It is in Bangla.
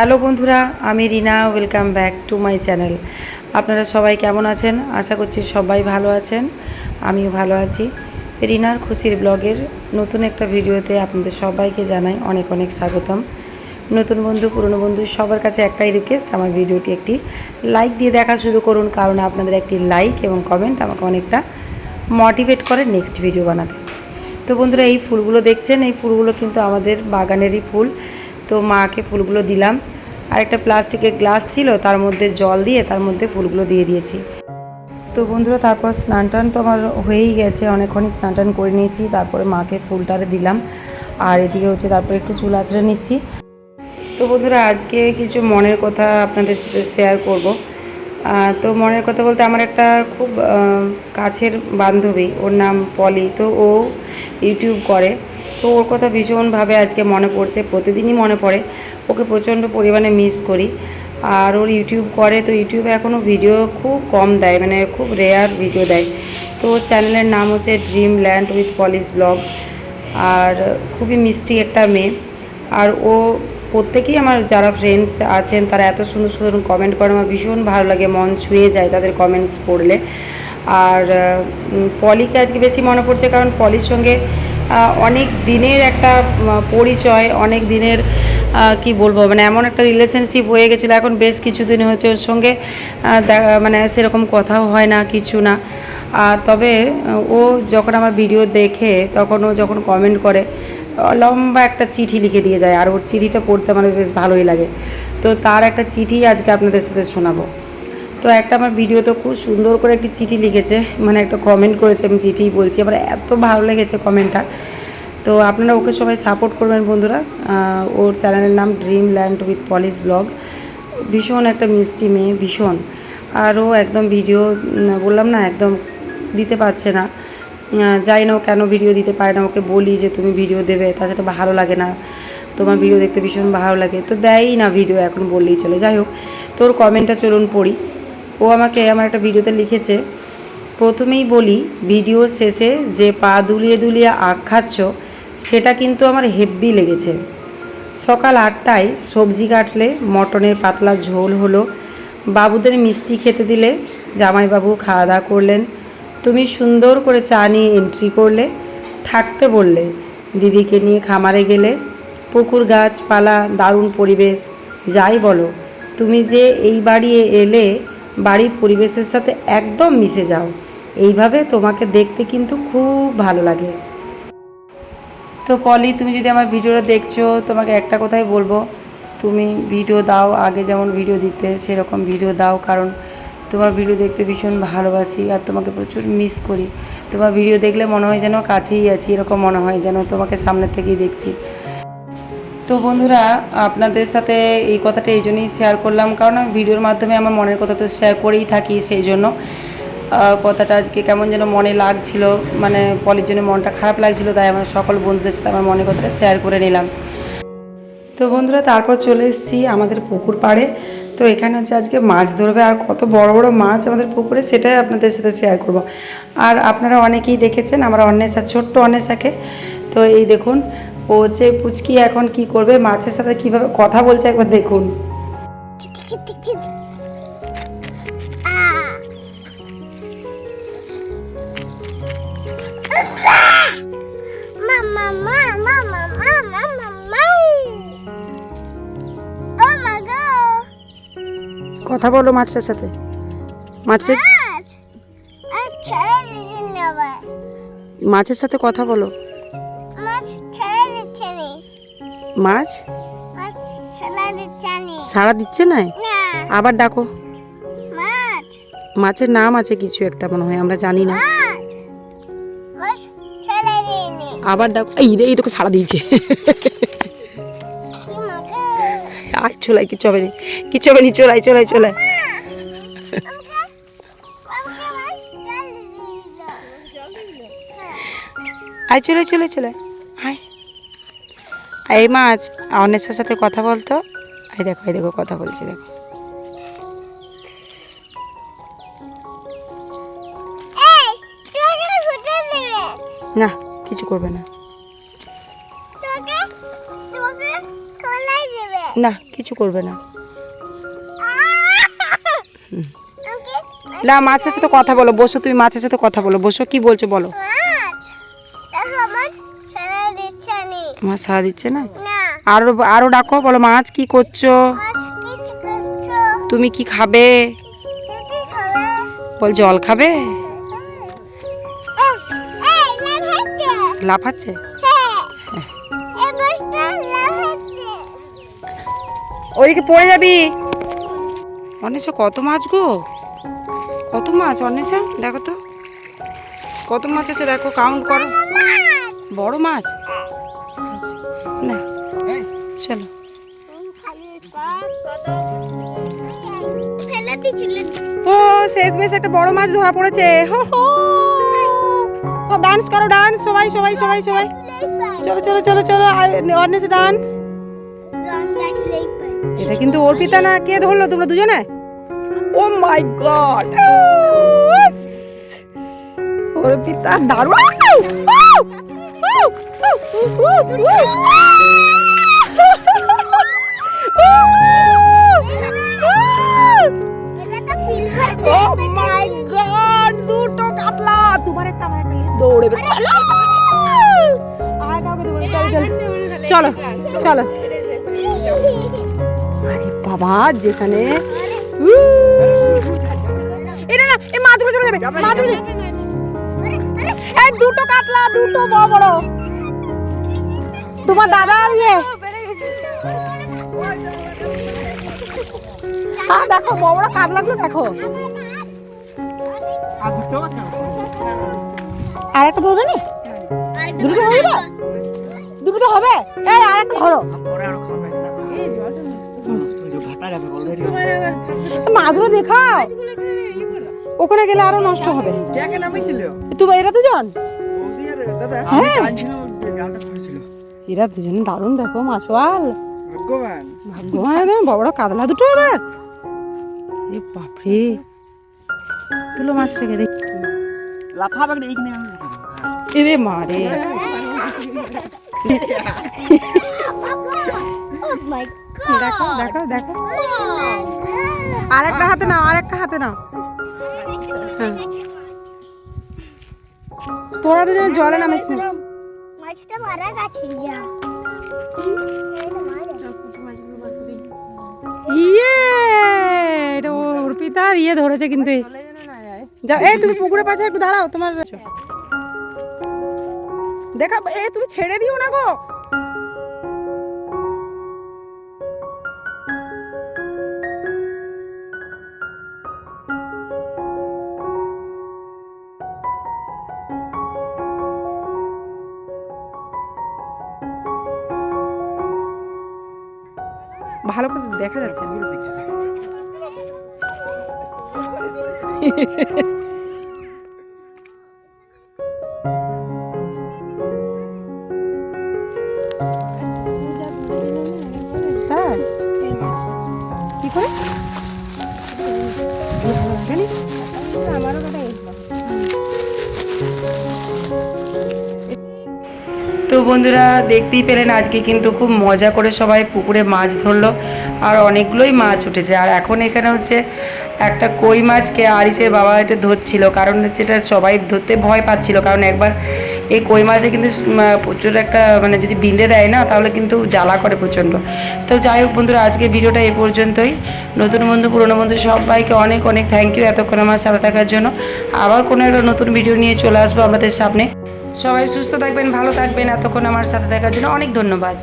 হ্যালো বন্ধুরা, আমি Rina, welcome back to my channel. আপনারা সবাই কেমন আছেন? আশা করছি সবাই ভালো আছেন, আমিও ভালো আছি। রিনার খুশির ব্লগের নতুন একটা ভিডিওতে আপনাদের সবাইকে জানাই অনেক অনেক স্বাগতম। নতুন বন্ধু, পুরনো বন্ধু, সবার কাছে একটাই রিকোয়েস্ট আমার ভিডিওটি একটি লাইক দিয়ে দেখা শুরু করুন, কারণ আপনাদের একটি লাইক এবং কমেন্ট আমাকে অনেকটা মোটিভেট করে নেক্সট ভিডিও বানাতে। তো বন্ধুরা, এই ফুলগুলো দেখছেন, এই ফুলগুলো কিন্তু আমাদের বাগানেরই ফুল। তো মাকে ফুলগুলো দিলাম। আর একটা প্লাস্টিকের গ্লাস ছিল, তার মধ্যে জল দিয়ে তার মধ্যে ফুলগুলো দিয়ে দিয়েছি। তো বন্ধুরা, তারপর স্নান টান তো আমার হয়েই গেছে, অনেকক্ষণই স্নান টান করে নিয়েছি, তারপরে মাকে ফুলটারে দিলাম। আর এদিকে হচ্ছে তারপরে একটু চুল আঁচড়ে নিচ্ছি। তো বন্ধুরা, আজকে কিছু মনের কথা আপনাদের সাথে শেয়ার করব। তো মনের কথা বলতে আমার একটা খুব কাছের বান্ধবী, ওর নাম পলি, তো ও ইউটিউব করে। তো ওর কথা ভীষণভাবে আজকে মনে পড়ছে, প্রতিদিনই মনে পড়ে। ওকে প্রচণ্ড পরিমাণে মিস করি। আর ওর ইউটিউব করে, তো ইউটিউবে এখনও ভিডিও খুব কম দেয় মানে খুব রেয়ার ভিডিও দেয়। তো ওর চ্যানেলের নাম হচ্ছে dream land with polish blog আর খুবই মিষ্টি একটা মেয়ে। আর ও প্রত্যেকেই আমার যারা ফ্রেন্ডস আছেন, তারা এত সুন্দর সুন্দর কমেন্ট করে, আমার ভীষণ ভালো লাগে, মন ছুঁয়ে যায় তাদের কমেন্টস পড়লে। আর পলিকে আজকে বেশি মনে পড়ছে, কারণ পলির সঙ্গে অনেক দিনের একটা পরিচয়, অনেক দিনের কি বলব মানে এমন একটা রিলেশনশিপ হয়ে গেছিল। এখন বেশ কিছুদিন হচ্ছে ওর সঙ্গে মানে সেরকম কথাও হয় না, কিছু না। তবে, ও যখন আমার ভিডিও দেখে, তখন ও যখন কমেন্ট করে, লম্বা একটা চিঠি লিখে দিয়ে যায়। আর ওর চিঠিটা পড়তে আমাদের বেশ ভালোই লাগে। তো তার একটা চিঠি আজকে আপনাদের সাথে শোনাবো। তো একটা আমার ভিডিও তো খুব সুন্দর করে একটি চিঠি লিখেছে মানে একটা কমেন্ট করেছে, আমি চিঠি বলছি, আমার এত ভালো লেগেছে কমেন্টটা তো আপনারা ওকে সবাই সাপোর্ট করবেন বন্ধুরা। ওর চ্যানেলের নাম dream land with polish blog ভীষণ একটা মিষ্টি মেয়ে, ভীষণ। আর ও একদম ভিডিও বললাম না, একদম দিতে পারছে না। যাই না ও কেন ভিডিও দিতে পারে না, ওকে বলি যে তুমি ভিডিও দেবে তাছাড়া ভালো লাগে না। তোমার ভিডিও দেখতে ভীষণ ভালো লাগে। তো দেয়ই না ভিডিও এখন বললেই চলে। যাই হোক তোর কমেন্টটা চলুন পড়ি। ও আমাকে আমার একটা ভিডিওতে লিখেছে, প্রথমেই বলি ভিডিও শেষে যে পা দুলিয়ে দুলিয়ে আখ খাচ্ছ, সেটা কিন্তু আমার হেব্বি লেগেছে। সকাল আটটায় সবজি কাটলে মটনের পাতলা ঝোল হলো, বাবুদের মিষ্টি খেতে দিলে, জামাইবাবু খাওয়া দাওয়া করলেন, তুমি সুন্দর করে চা নিয়ে এন্ট্রি করলে, থাকতে বললে, দিদিকে নিয়ে খামারে গেলে, পুকুর গাছপালা, দারুণ পরিবেশ, যাই বলো, তুমি যে এই বাড়ি এলে বাড়ির পরিবেশের সাথে একদম মিশে যাও। এইভাবে তোমাকে দেখতে কিন্তু খুব ভালো লাগে। তো পলি, তুমি যদি আমার ভিডিওটা দেখছ, তোমাকে একটা কথাই বলব। তুমি ভিডিও দাও, আগে যেমন ভিডিও দিতে, সেরকম ভিডিও দাও, কারণ তোমার ভিডিও দেখতে ভীষণ ভালোবাসি আর তোমাকে প্রচুর মিস করি। তোমার ভিডিও দেখলে মনে হয় যেন কাছেই আছি, এরকম মনে হয় যেন তোমাকে সামনের থেকেই দেখছি। তো বন্ধুরা, আপনাদের সাথে এই কথাটা এই জন্যই শেয়ার করলাম। কারণ আমি ভিডিওর মাধ্যমে আমার মনের কথা তো শেয়ার করেই থাকি সেই জন্য। কথাটা আজকে কেমন যেন মনে লাগছিল মানে পলির জন্য মনটা খারাপ লাগছিল, তাই আমার সকল বন্ধুদের সাথে আমার মনের কথাটা শেয়ার করে নিলাম। তো বন্ধুরা, তারপর চলে এসেছি আমাদের পুকুর পাড়ে। তো এখানে হচ্ছে আজকে মাছ ধরবে, আর কত বড় বড় মাছ আমাদের পুকুরে, সেটাই আপনাদের সাথে শেয়ার করব। আর আপনারা অনেকেই দেখেছেন, আমার অন্বেষা, ছোট্ট অন্বেষাকে। তো এই দেখুন ও হচ্ছে পুচকি এখন কি করবে মাছের সাথে কীভাবে কথা বলছে একবার দেখুন. Oh. কথা বলো মাছটার সাথে মাছের. মাছের সাথে কথা বলো মাছ. সাড়া দিচ্ছে না। আবার ডাকো। মাছের নাম আছে কিছু একটা মনে হয় আমরা জানি না। আবার ডাকো। এই রে, এই তোকে সাড়া দিয়েছে। আর চলাই কিছু হবে নি। কিছু হবে নি চলাই চলাই চলাই। আয় চলে চলে চলে এই মাছ অনেসার সাথে কথা বলতো? এই দেখো এই দেখো কথা বলছে দেখো। না কিছু করবে না। না কিছু করবে না। না মাছের সাথে কথা বলো বসো তুমি মাছের সাথে কথা বলো বসো কি বলছো বলো। মাছ সারা দিচ্ছে না? আরও আরও ডাকো বলো মাছ কি করছ? তুমি কি খাবে? বল জল খাবে? হ্যাঁ। লাফাচ্ছে। ওইদিকে পড়ে যাবি। অনেশা কত মাছ গো? কত মাছ অনেশা দেখো তো। কত মাছ আছে দেখো কাউন্ট করো। বড় মাছ? ও শেষমেশ একটা বড় মাছ ধরা পড়েছে হো হো। সব ডান্স করো ডান্স সবাই সবাই সবাই সবাই চলো চলো চলো চলো অনেশা ডান্স এটা কিন্তু অর্পিতা না কে ধরলো তোমরা দুজনে ও মাই গড অর্পিতা দারুণ ও মাই গড দুটো কাতলা। তোমার একটা আমার একটা। দৌড়ে চলো। আর কাউকে দেবো চলো চলো। চলো চলো। আরে বাবা যেখানে উহ! এটা না এই মাছগুলো চলে যাবে। মাছগুলো এই দুটো কাতলা দুটো বড় বড়। তোমার দাদা ইয়ে হ্যাঁ দেখো বড় বড় কাতলাগুলো দেখো। আর একটা ধরবে নি? দুটো হয়ে যাবে দুটো তো হবে? এই আর একটা ধরো। মাছগুলো দেখাও। ওখানে গেলে আরও নষ্ট হবে। তুমি এরা দুজন? হ্যাঁ। এরা দুজন দারুণ দেখো মাছওয়াল। ভাগ্যবান। একদম বড় বড় কাতলা দুটো এবার। এ বাপরে। তুলো মাছটাকে দেখ লাফা বাগড়ে এই কিনে এরে মারে দেখো দেখো দেখো। আরেকটা হাতে নাও আরেকটা হাতে নাও। হ্যাঁ। তোরা দুজন জলে নামিস না মাছটা মারা গেছে যা। ইয়ে! আর ইয়ে ধরেছে কিন্তু। এই। তুমি পুকুরে পাশে একটু দাঁড়াও, তোমার দেখা এ তুমি ছেড়ে দিও না গো। ভালো করে দেখা যাচ্ছে তো বন্ধুরা দেখতেই পেলেন আজকে কিন্তু খুব মজা করে সবাই পুকুরে মাছ ধরলো আর অনেকগুলোই মাছ উঠেছে। আর এখন এখানে হচ্ছে একটা কই মাছকে আরিসের বাবা এটা ধরছিল, কারণ সেটা সবাই ধরতে ভয় পাচ্ছিল, কারণ একবার এই কই মাছে কিন্তু প্রচুর একটা মানে যদি বিঁধে দেয় না, তাহলে কিন্তু জ্বালা করে প্রচণ্ড। তো যাই হোক বন্ধুরা, আজকে ভিডিওটা এ পর্যন্তই। নতুন বন্ধু, পুরনো বন্ধু সবাইকে অনেক অনেক থ্যাংক ইউ এতক্ষণ আমার সাথে থাকার জন্য। আবার কোনো একটা নতুন ভিডিও নিয়ে চলে আসব আমাদের সামনে। সবাই সুস্থ থাকবেন, ভালো থাকবেন, এতক্ষণ আমার সাথে থাকার জন্য অনেক ধন্যবাদ।